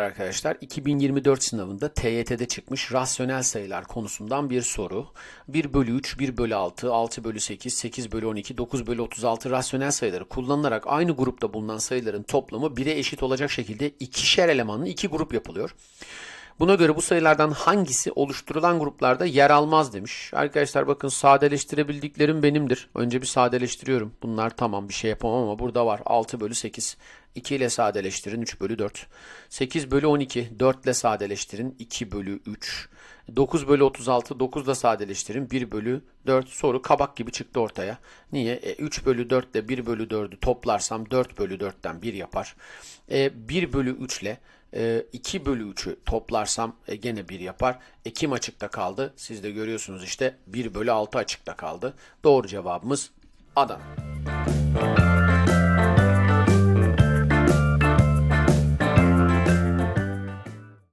arkadaşlar 2024 sınavında TYT'de çıkmış rasyonel sayılar konusundan bir soru. 1 bölü 3, 1 bölü 6, 6 bölü 8, 8 bölü 12, 9 bölü 36 rasyonel sayıları kullanılarak aynı grupta bulunan sayıların toplamı 1'e eşit olacak şekilde ikişer elemanlı iki grup yapılıyor. Buna göre bu sayılardan hangisi oluşturulan gruplarda yer almaz demiş. Arkadaşlar bakın sadeleştirebildiklerim benimdir. Önce bir sadeleştiriyorum. Bunlar tamam bir şey yapamam ama burada var. 6 bölü 8. 2 ile sadeleştirin 3 bölü 4. 8 bölü 12 4 ile sadeleştirin 2 bölü 3. 9 bölü 36 9 ile sadeleştirin 1 bölü 4 soru kabak gibi çıktı ortaya. Niye? E, 3 bölü 4 ile 1 bölü 4'ü toplarsam 4 bölü 4'ten 1 yapar. E, 1 bölü 3 ile 2 bölü 3'ü toplarsam e, gene 1 yapar. E, kim açıkta kaldı? Siz de görüyorsunuz işte 1 bölü 6 açıkta kaldı. Doğru cevabımız Adana.